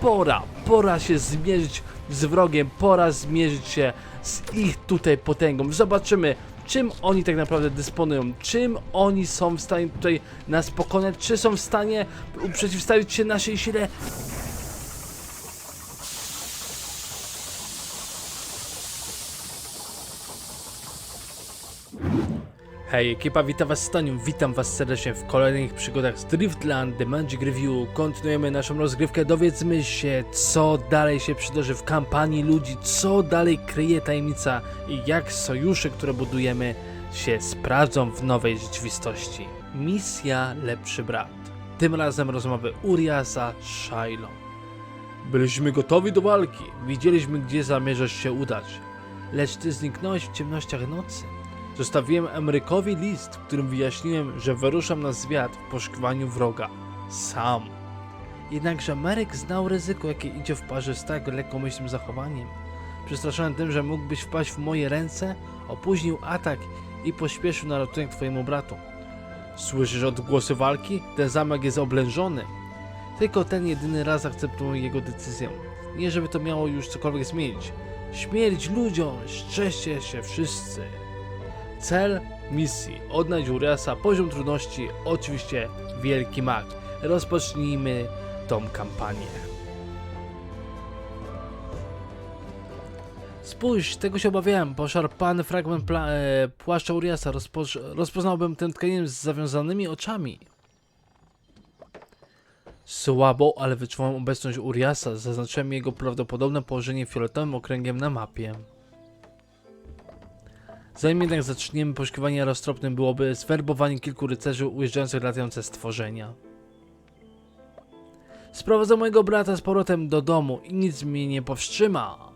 pora, pora się zmierzyć z wrogiem, pora zmierzyć się z ich tutaj potęgą. Zobaczymy, czym oni tak naprawdę dysponują, czym oni są w stanie tutaj nas pokonać, czy są w stanie przeciwstawić się naszej sile. Hej, ekipa, witam was Stanium, witam was serdecznie w kolejnych przygodach z Driftland The Magic Review. Kontynuujemy naszą rozgrywkę, dowiedzmy się, co dalej się przydarzy w kampanii ludzi, co dalej kryje tajemnica i jak sojusze, które budujemy, się sprawdzą w nowej rzeczywistości. Misja Lepszy Brat. Tym razem rozmowy Uriasa z Shailą. Byliśmy gotowi do walki, widzieliśmy, gdzie zamierzasz się udać, lecz ty zniknąłeś w ciemnościach nocy. Zostawiłem Emerykowi list, w którym wyjaśniłem, że wyruszam na zwiat w poszukiwaniu wroga. Sam. Jednakże Emeryk znał ryzyko, jakie idzie w parze z tak lekkomyślnym zachowaniem. Przestraszony tym, że mógłbyś wpaść w moje ręce, opóźnił atak i pośpieszył na ratunek twojemu bratu. Słyszysz odgłosy walki? Ten zamek jest oblężony. Tylko ten jedyny raz akceptuję jego decyzję. Nie żeby to miało już cokolwiek zmienić. Śmierć ludziom, szczęście się wszyscy. Cel misji. Odnajdź Uriasa, poziom trudności, oczywiście wielki mag. Rozpocznijmy tą kampanię. Spójrz, tego się obawiałem. Poszarpany fragment e, płaszcza Uriasa. Rozpoz- rozpoznałbym ten tkanin z zawiązanymi oczami. Słabo, ale wyczuwam obecność Uriasa. Zaznaczyłem jego prawdopodobne położenie fioletowym okręgiem na mapie. Zanim jednak zaczniemy poszukiwania roztropnym byłoby zwerbowanie kilku rycerzy ujeżdżających latające stworzenia. Sprowadzę mojego brata z powrotem do domu i nic mnie nie powstrzyma.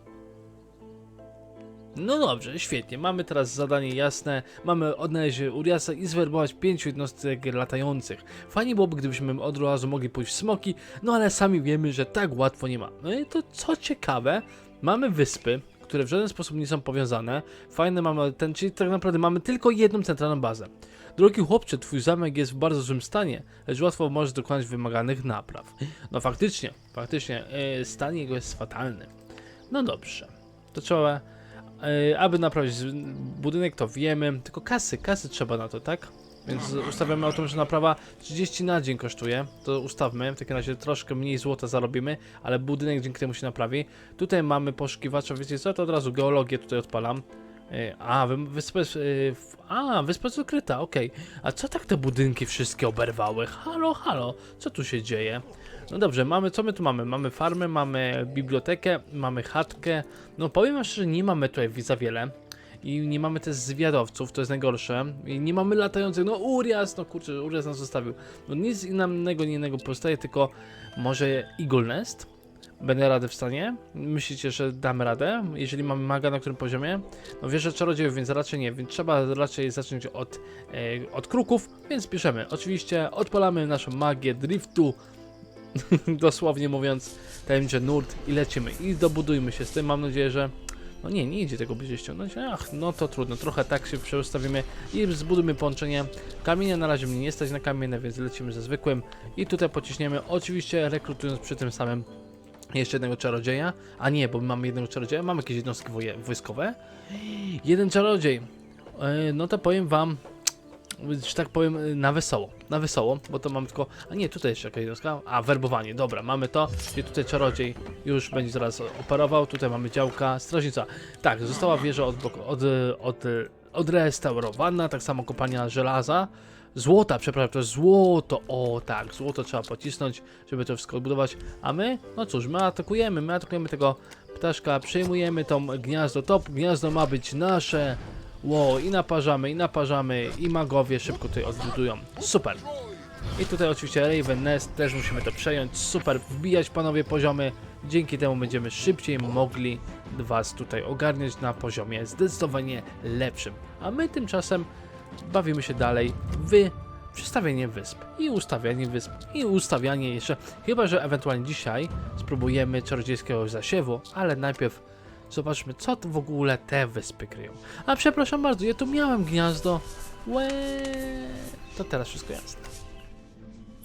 No dobrze, świetnie. Mamy teraz zadanie jasne. Mamy odnaleźć Uriasa i zwerbować pięciu jednostek latających. Fajnie byłoby, gdybyśmy od razu mogli pójść w smoki, no ale sami wiemy, że tak łatwo nie ma. No i to co ciekawe, mamy wyspy, które w żaden sposób nie są powiązane. Fajne mamy ten, czyli tak naprawdę mamy tylko jedną centralną bazę. Drogi chłopcze, twój zamek jest w bardzo złym stanie, lecz łatwo możesz dokonać wymaganych napraw. No faktycznie, faktycznie, yy, stan jego jest fatalny. No dobrze, to trzeba, yy, aby naprawić budynek, to wiemy, tylko kasy, kasy trzeba na to, tak? Więc ustawiamy automatyczna naprawa 30 na dzień kosztuje, to ustawmy, w takim razie troszkę mniej złota zarobimy, ale budynek dzięki temu się naprawi. Tutaj mamy poszukiwacza, wiecie co, to od razu geologię tutaj odpalam. Yy, A, wy- wyspa jest, yy, w- a, wyspa jest ukryta, okej. A co tak te budynki wszystkie oberwały? Halo, halo, co tu się dzieje? No dobrze, mamy, co my tu mamy? Mamy farmę, mamy bibliotekę, mamy chatkę. No powiem szczerze, nie mamy tutaj za wiele. I nie mamy też zwiadowców, to jest najgorsze. I nie mamy latających, no Urias, no kurczę, Urias nas zostawił. No nic innego, nie innego pozostaje, tylko może Eagle Nest? Będę radę w stanie? Myślicie, że damy radę? Jeżeli mamy maga na którym poziomie? No wierzę czarodziejów, więc raczej nie, więc trzeba raczej zacząć od, e, od kruków, więc bierzemy. Oczywiście odpalamy naszą magię driftu, dosłownie mówiąc, tajemniczy nurt i lecimy. I dobudujmy się z tym, mam nadzieję, że no nie, nie idzie tego będzie ściągnąć. Ach, no to trudno, trochę tak się przestawimy i zbudujmy połączenie. Kamienia na razie mnie nie stać na kamienne, więc lecimy ze zwykłym. I tutaj pociśniemy, oczywiście rekrutując przy tym samym jeszcze jednego czarodzieja. A nie, bo my mamy jednego czarodzieja, mamy jakieś jednostki wojskowe. Jeden czarodziej. E, No to powiem wam, że tak powiem, na wesoło. Na wesoło, bo to mamy tylko. A nie, tutaj jeszcze jakaś jednostka. A, werbowanie, dobra, mamy to. I tutaj czarodziej już będzie zaraz operował. Tutaj mamy działka, strażnica. Tak, została wieża od, od, od, odrestaurowana, tak samo kopalnia żelaza. Złota, przepraszam, to jest złoto. O tak, złoto trzeba pocisnąć, żeby to wszystko odbudować. A my? No cóż, my atakujemy, my atakujemy tego ptaszka, przejmujemy tą gniazdo top. Gniazdo ma być nasze. Wow, i naparzamy, i naparzamy, i magowie szybko tutaj odbudują. Super. I tutaj oczywiście Raven Nest, też musimy to przejąć. Super, wbijać panowie poziomy. Dzięki temu będziemy szybciej mogli was tutaj ogarniać na poziomie zdecydowanie lepszym. A my tymczasem bawimy się dalej w przestawienie wysp i ustawianie wysp i ustawianie jeszcze. Chyba, że ewentualnie dzisiaj spróbujemy czarodziejskiego zasiewu, ale najpierw zobaczmy, co w ogóle te wyspy kryją. A przepraszam bardzo, ja tu miałem gniazdo. Łe, to teraz wszystko jasne.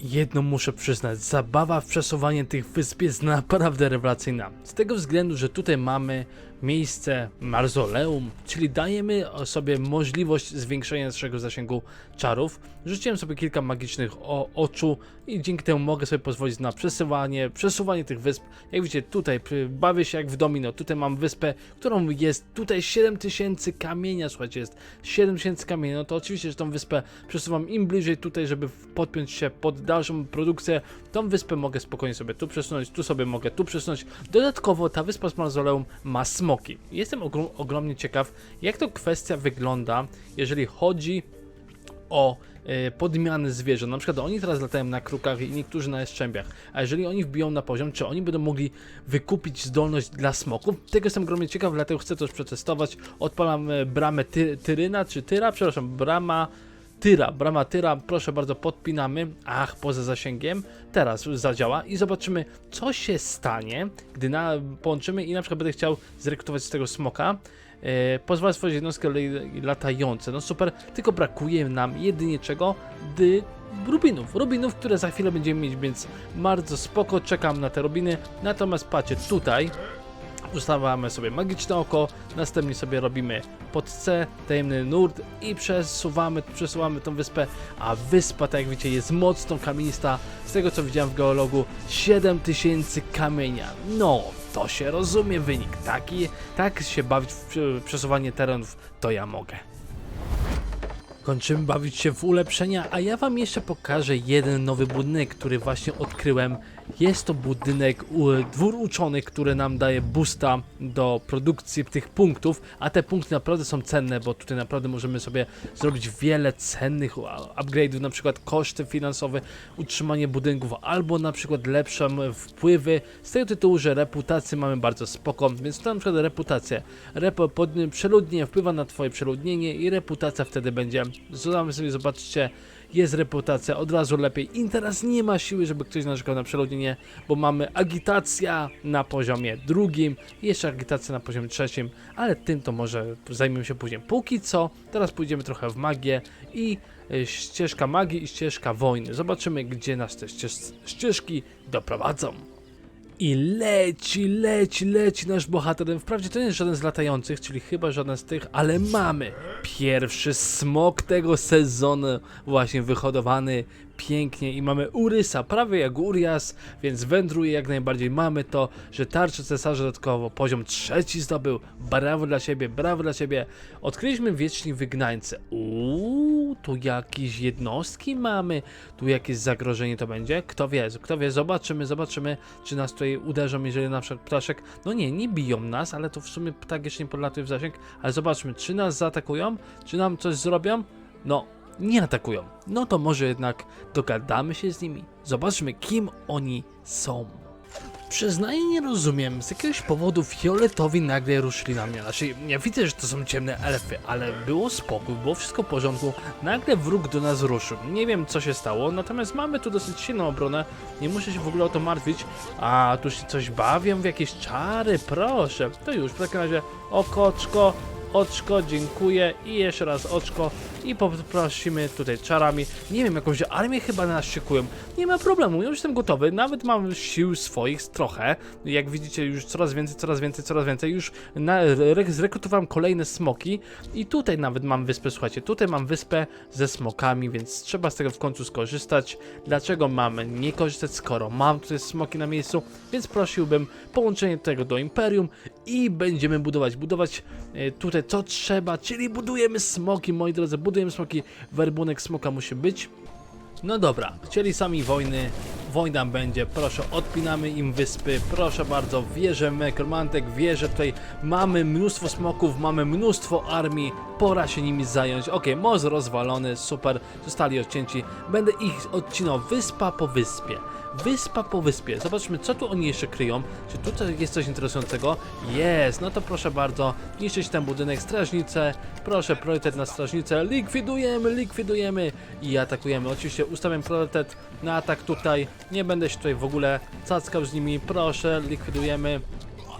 Jedno muszę przyznać, zabawa w przesuwanie tych wysp jest naprawdę rewelacyjna. Z tego względu, że tutaj mamy miejsce mauzoleum, czyli dajemy sobie możliwość zwiększenia naszego zasięgu czarów. Rzuciłem sobie kilka magicznych oczu i dzięki temu mogę sobie pozwolić na przesuwanie, przesuwanie tych wysp. Jak widzicie, tutaj bawię się jak w domino. Tutaj mam wyspę, którą jest tutaj 7000 kamienia, słuchajcie, jest 7000 kamienia. No to oczywiście, że tą wyspę przesuwam im bliżej tutaj, żeby podpiąć się pod dalszą produkcję. Tą wyspę mogę spokojnie sobie tu przesunąć, tu sobie mogę tu przesunąć. Dodatkowo ta wyspa z mauzoleum ma smoki. Jestem ogrom, ogromnie ciekaw, jak to kwestia wygląda, jeżeli chodzi o e, podmiany zwierząt. Na przykład oni teraz latają na krukach i niektórzy na jaszczębiach. A jeżeli oni wbiją na poziom, czy oni będą mogli wykupić zdolność dla smoków? Tego jestem ogromnie ciekaw, dlatego chcę już przetestować. Odpalam e, bramę ty, Tyryna, czy Tyra? Przepraszam, brama Tyra, brama Tyra, proszę bardzo, podpinamy. Ach, poza zasięgiem. Teraz zadziała i zobaczymy, co się stanie, gdy na, połączymy i na przykład będę chciał zrekrutować z tego smoka. E, pozwala stworzyć jednostkę latające. No super, tylko brakuje nam jedynie czego? Dy rubinów. Rubinów, które za chwilę będziemy mieć, więc bardzo spoko, czekam na te rubiny. Natomiast patrzcie, tutaj ustawiamy sobie magiczne oko, następnie sobie robimy pod C, tajemny nurt i przesuwamy, przesuwamy tą wyspę, a wyspa, tak jak widzicie, jest mocno kamienista. Z tego co widziałem w geologu, 7000 kamienia. No, to się rozumie wynik. Taki, tak się bawić w prze- przesuwanie terenów, to ja mogę. Kończymy bawić się w ulepszenia, a ja wam jeszcze pokażę jeden nowy budynek, który właśnie odkryłem. Jest to budynek dwór uczonych, który nam daje boosta do produkcji tych punktów, a te punkty naprawdę są cenne, bo tutaj naprawdę możemy sobie zrobić wiele cennych upgrade'ów, na przykład koszty finansowe, utrzymanie budynków, albo na przykład lepsze wpływy, z tego tytułu, że reputację mamy bardzo spoko, więc to na przykład reputację. Repo, pod, przeludnienie wpływa na twoje przeludnienie i reputacja wtedy będzie. Zadamy sobie, zobaczcie, jest reputacja od razu lepiej. I teraz nie ma siły, żeby ktoś narzekał na przeludnienie, bo mamy agitacja na poziomie drugim, jeszcze agitacja na poziomie trzecim, ale tym to może zajmiemy się później. Póki co, teraz pójdziemy trochę w magię i e, ścieżka magii i ścieżka wojny. Zobaczymy, gdzie nas te ścież- ścieżki doprowadzą. I leci, leci, leci nasz bohater. Wprawdzie to nie jest żaden z latających, czyli chyba żaden z tych, ale mamy pierwszy smok tego sezonu, właśnie wyhodowany pięknie i mamy Urysa, prawie jak Urias, więc wędruje jak najbardziej. Mamy to, że tarczy cesarza dodatkowo poziom trzeci zdobył. Brawo dla siebie, brawo dla siebie. Odkryliśmy wieczni wygnańcy. Uuu, tu jakieś jednostki mamy, tu jakieś zagrożenie to będzie. Kto wie, kto wie, zobaczymy, zobaczymy, czy nas tutaj uderzą, jeżeli na przykład ptaszek. No nie, nie biją nas, ale to w sumie ptak jeszcze nie podlatuje w zasięg. Ale zobaczmy, czy nas zaatakują, czy nam coś zrobią. No, nie atakują. No to może jednak dogadamy się z nimi. Zobaczmy, kim oni są. Przyznaję, nie rozumiem. Z jakiegoś powodu fioletowi nagle ruszyli na mnie. Znaczy, ja widzę, że to są ciemne elfy, ale było spokój, było wszystko w porządku. Nagle wróg do nas ruszył. Nie wiem, co się stało, natomiast mamy tu dosyć silną obronę. Nie muszę się w ogóle o to martwić. A tu się coś bawią w jakieś czary, proszę. To już, w takim razie okoczko, oczko, dziękuję i jeszcze raz oczko i poprosimy tutaj czarami. Nie wiem, jakąś armię chyba na nas szykują. Nie ma problemu, już jestem gotowy, nawet mam sił swoich trochę. Jak widzicie, już coraz więcej, coraz więcej, coraz więcej. Już na, re, zrekrutowałem kolejne smoki i tutaj nawet mam wyspę, słuchajcie, tutaj mam wyspę ze smokami, więc trzeba z tego w końcu skorzystać. Dlaczego mamy nie korzystać, skoro mam tutaj smoki na miejscu? Więc prosiłbym połączenie tego do Imperium i będziemy budować, budować e, tutaj co trzeba, czyli budujemy smoki, moi drodzy, budujemy smoki, werbunek smoka musi być. No dobra, chcieli sami wojny, wojna będzie, proszę, odpinamy im wyspy, proszę bardzo, wierzę Mekromantek, wierzę tutaj, mamy mnóstwo smoków, mamy mnóstwo armii, pora się nimi zająć. Okej, most rozwalony, super, zostali odcięci, będę ich odcinał wyspa po wyspie. Wyspa po wyspie. Zobaczmy, co tu oni jeszcze kryją. Czy tutaj jest coś interesującego? Jest, no to proszę bardzo, niszczyć ten budynek, strażnicę. Proszę, priorytet na strażnicę. Likwidujemy, likwidujemy i atakujemy. Oczywiście ustawiam priorytet na atak tutaj. Nie będę się tutaj w ogóle cackał z nimi. Proszę, likwidujemy.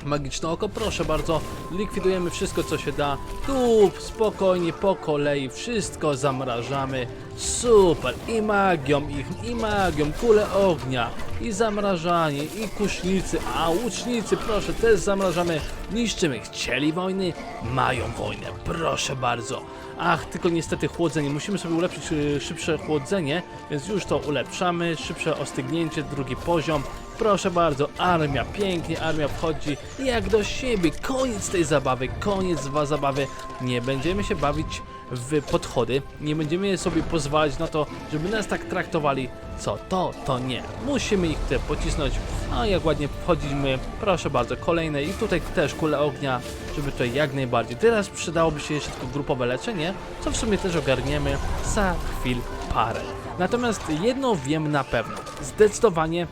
Magiczne oko, proszę bardzo, likwidujemy wszystko co się da. Tu spokojnie, po kolei, wszystko zamrażamy. Super, i magią ich, i magią, kule ognia, i zamrażanie, i kusznicy, a łucznicy, proszę, też zamrażamy. Niszczymy, chcieli wojny, mają wojnę, proszę bardzo. Ach, tylko niestety chłodzenie, musimy sobie ulepszyć y, szybsze chłodzenie, więc już to ulepszamy, szybsze ostygnięcie, drugi poziom. Proszę bardzo, armia, pięknie, armia wchodzi jak do siebie. Koniec tej zabawy, koniec zabawy. Nie będziemy się bawić w podchody, nie będziemy sobie pozwalać na to, żeby nas tak traktowali. Co to, to nie. Musimy ich tutaj pocisnąć. A jak ładnie wchodzimy, proszę bardzo, kolejne i tutaj też kule ognia, żeby to jak najbardziej. Teraz przydałoby się jeszcze tylko grupowe leczenie, co w sumie też ogarniemy za chwil parę. Natomiast jedno wiem na pewno, zdecydowanie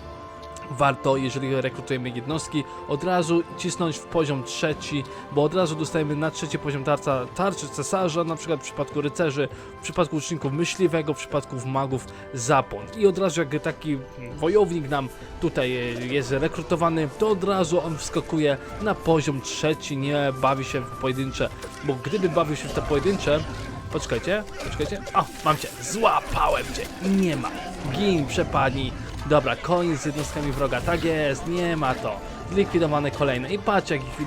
warto, jeżeli rekrutujemy jednostki, od razu cisnąć w poziom trzeci, bo od razu dostajemy na trzeci poziom tarca, tarczy cesarza, na przykład w przypadku rycerzy, w przypadku łuczników myśliwego, w przypadku magów zapon. I od razu jak taki wojownik nam tutaj jest rekrutowany, to od razu on wskakuje na poziom trzeci, nie bawi się w pojedyncze, bo gdyby bawił się w te pojedyncze, Poczekajcie, poczekajcie. O, mam cię, złapałem cię. Nie ma. Gin, przepani. Dobra, koniec z jednostkami wroga. Tak jest, nie ma to. Zlikwidowane kolejne. I patrz, jak ich y,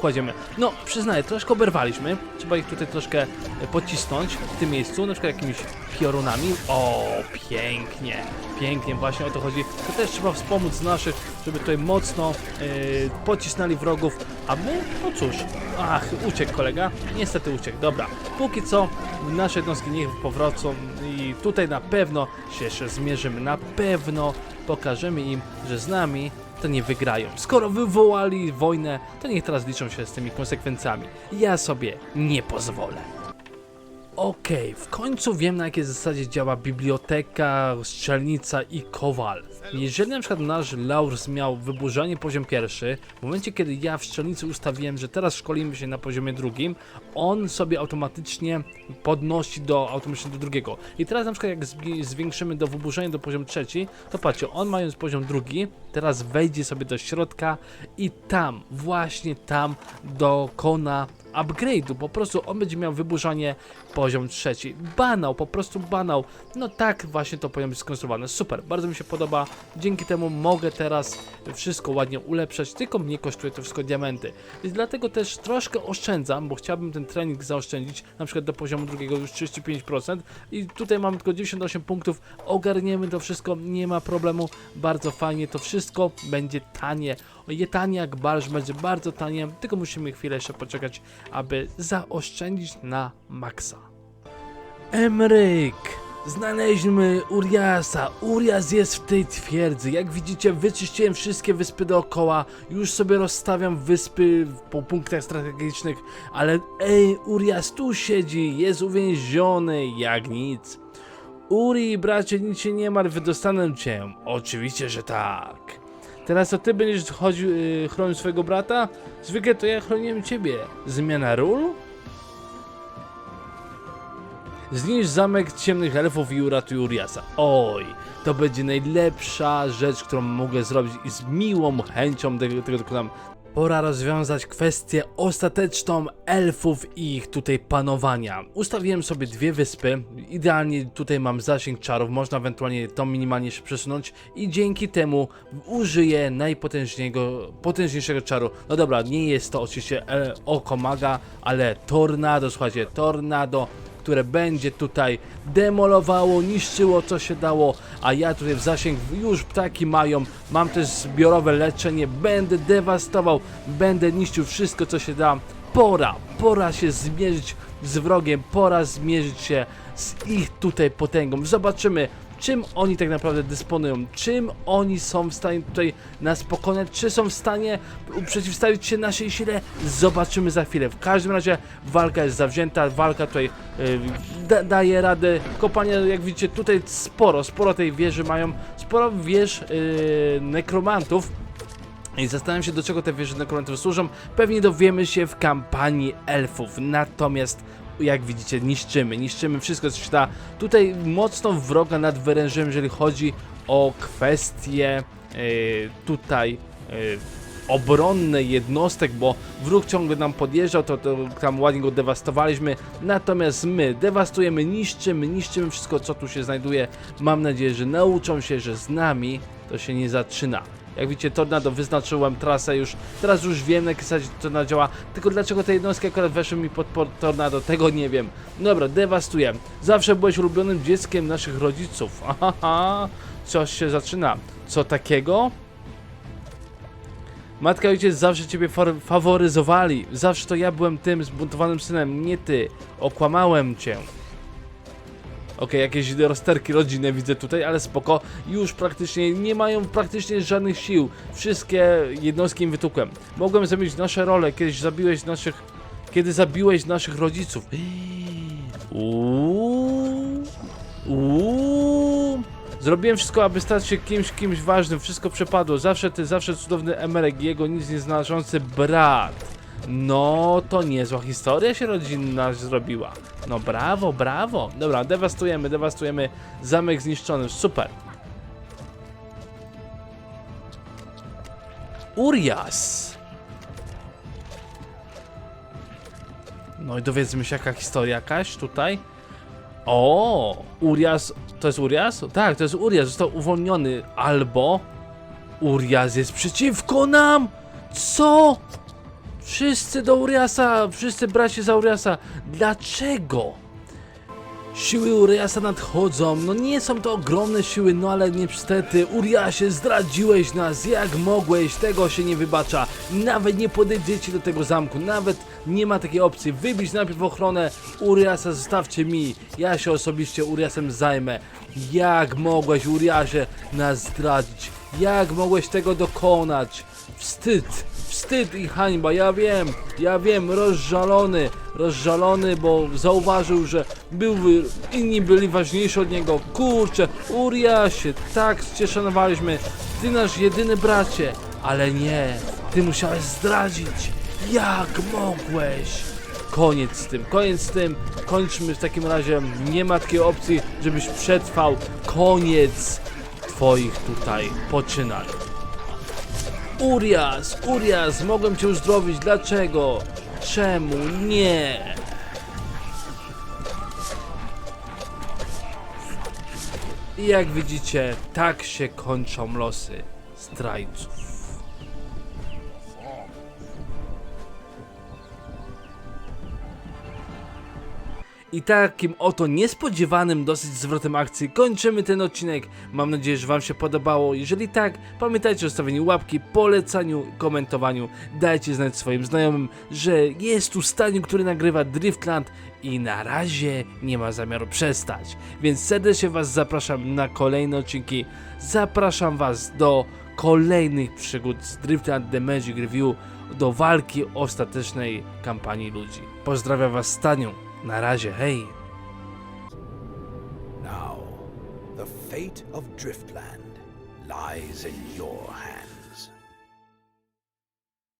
kładziemy. No, przyznaję, troszkę oberwaliśmy. Trzeba ich tutaj troszkę y, pocisnąć w tym miejscu, na przykład jakimiś piorunami. O, pięknie. Pięknie, właśnie o to chodzi. To też trzeba wspomóc naszych, żeby tutaj mocno y, pocisnęli wrogów. A my? No cóż. Ach, uciekł kolega. Niestety uciekł. Dobra. Póki co nasze jednostki niech powrócą i tutaj na pewno się jeszcze zmierzymy. Na pewno pokażemy im, że z nami to nie wygrają. Skoro wywołali wojnę, to niech teraz liczą się z tymi konsekwencjami. Ja sobie nie pozwolę. Okej, w końcu wiem na jakiej zasadzie działa biblioteka, strzelnica i kowal. Jeżeli na przykład nasz Laurs miał wyburzanie poziom pierwszy, w momencie kiedy ja w strzelnicy ustawiłem, że teraz szkolimy się na poziomie drugim, on sobie automatycznie podnosi do automatycznie do drugiego. I teraz na przykład jak zwi- zwiększymy do wyburzenia do poziom trzeci, to patrzcie, on mając poziom drugi, teraz wejdzie sobie do środka i tam, właśnie tam dokona upgrade'u, po prostu on będzie miał wyburzanie poziom trzeci. Banał, po prostu banał. No tak właśnie to powinno być skonstruowane. Super, bardzo mi się podoba. Dzięki temu mogę teraz wszystko ładnie ulepszać, tylko mnie kosztuje to wszystko diamenty. Więc dlatego też troszkę oszczędzam, bo chciałbym ten trening zaoszczędzić, na przykład do poziomu drugiego już 35% i tutaj mamy tylko 98 punktów, ogarniemy to wszystko, nie ma problemu, bardzo fajnie, to wszystko będzie tanie. Je tanie jak barsz, będzie bardzo tanie, tylko musimy chwilę jeszcze poczekać, aby zaoszczędzić na maksa. Emryk! Znaleźliśmy Uriasa. Urias jest w tej twierdzy. Jak widzicie, wyczyściłem wszystkie wyspy dookoła. Już sobie rozstawiam wyspy po punktach strategicznych. Ale ej, Urias tu siedzi. Jest uwięziony jak nic. Uri, bracie, nic się nie martw, dostanę cię. Oczywiście, że tak. Teraz to ty będziesz chodził, yy, chronił swojego brata? Zwykle to ja chroniłem ciebie. Zmiana ról? Zniszcz zamek ciemnych elfów i uratuj Uriasa. Oj, to będzie najlepsza rzecz, którą mogę zrobić i z miłą chęcią tego, tego dokonam. Pora rozwiązać kwestię ostateczną elfów i ich tutaj panowania. Ustawiłem sobie dwie wyspy, idealnie tutaj mam zasięg czarów, można ewentualnie to minimalnie się przesunąć. I dzięki temu użyję najpotężniejszego, potężniejszego czaru. No dobra, nie jest to oczywiście e, oko maga, ale tornado, słuchajcie, tornado które będzie tutaj demolowało, niszczyło co się dało, a ja tutaj w zasięg już ptaki mają, mam też zbiorowe leczenie, będę dewastował, będę niszczył wszystko co się da. Pora, pora się zmierzyć z wrogiem, pora zmierzyć się z ich tutaj potęgą. Zobaczymy, czym oni tak naprawdę dysponują, czym oni są w stanie tutaj nas pokonać, czy są w stanie przeciwstawić się naszej sile, zobaczymy za chwilę. W każdym razie walka jest zawzięta, walka tutaj y, da, daje radę. Kopanie, jak widzicie, tutaj sporo, sporo tej wieży mają, sporo wież y, nekromantów. I zastanawiam się, do czego te wieże nekromantów służą. Pewnie dowiemy się w kampanii elfów. Natomiast jak widzicie, niszczymy, niszczymy wszystko, co się da. Tutaj mocno wroga nadwyrężyłem, jeżeli chodzi o kwestie yy, tutaj yy, obronne jednostek, bo wróg ciągle nam podjeżdżał, to, to tam ładnie go dewastowaliśmy. Natomiast my dewastujemy, niszczymy, niszczymy wszystko, co tu się znajduje. Mam nadzieję, że nauczą się, że z nami to się nie zaczyna. Jak widzicie, Tornado wyznaczyłem trasę już, teraz już wiem na jakiej zasadzie Tornado działa, tylko dlaczego te jednostki akurat weszły mi pod, Tornado, tego nie wiem. Dobra, dewastuję. Zawsze byłeś ulubionym dzieckiem naszych rodziców. Aha, coś się zaczyna. Co takiego? Matka i ojciec zawsze ciebie faworyzowali. Zawsze to ja byłem tym zbuntowanym synem, nie ty. Okłamałem cię. Okej, jakieś rozterki rodzinne widzę tutaj, ale spoko. Już praktycznie nie mają praktycznie żadnych sił. Wszystkie jednostki im wytukłem. Mogłem zrobić nasze role, kiedyś zabiłeś naszych... Kiedy zabiłeś naszych rodziców. Uuu. Uuu. Zrobiłem wszystko, aby stać się kimś, kimś ważnym. Wszystko przepadło. Zawsze ty, zawsze cudowny Emerek jego nic nie znaczący brat. No, to niezła historia się rodzinna zrobiła. No brawo, brawo. Dobra, dewastujemy, dewastujemy. Zamek zniszczony, super. Urias. No i dowiedzmy się jaka historia jakaś tutaj. O, Urias, to jest Urias? Tak, to jest Urias, został uwolniony. Albo Urias jest przeciwko nam? Co? Wszyscy do Uriasa, wszyscy bracie za Uriasa. Dlaczego? Siły Uriasa nadchodzą, no nie są to ogromne siły, no ale niestety Uriasie zdradziłeś nas, jak mogłeś, tego się nie wybacza. Nawet nie podejdziecie do tego zamku, nawet nie ma takiej opcji. Wybić najpierw ochronę Uriasa, zostawcie mi, ja się osobiście Uriasem zajmę. Jak mogłeś Uriasie nas zdradzić? Jak mogłeś tego dokonać? Wstyd! Wstyd i hańba, ja wiem, ja wiem, rozżalony, rozżalony, bo zauważył, że był, inni byli ważniejsi od niego. Kurczę, Uriasie, tak cię szanowaliśmy, ty nasz jedyny bracie, ale nie, ty musiałeś zdradzić. Jak mogłeś? Koniec z tym, koniec z tym, kończmy w takim razie, nie ma takiej opcji, żebyś przetrwał, koniec twoich tutaj poczynań. Urias, Urias, mogłem cię uzdrowić, dlaczego? Czemu nie? I jak widzicie, tak się kończą losy zdrajców. I takim oto niespodziewanym dosyć zwrotem akcji kończymy ten odcinek. Mam nadzieję, że Wam się podobało. Jeżeli tak, pamiętajcie o stawieniu łapki, polecaniu, komentowaniu. Dajcie znać swoim znajomym, że jest tu Staniu, który nagrywa Driftland i na razie nie ma zamiaru przestać. Więc serdecznie Was zapraszam na kolejne odcinki. Zapraszam Was do kolejnych przygód z Driftland The Magic Review, do walki ostatecznej kampanii ludzi. Pozdrawiam Was Staniu. Na razie, hej! Now, the fate of Driftland lies in your hands.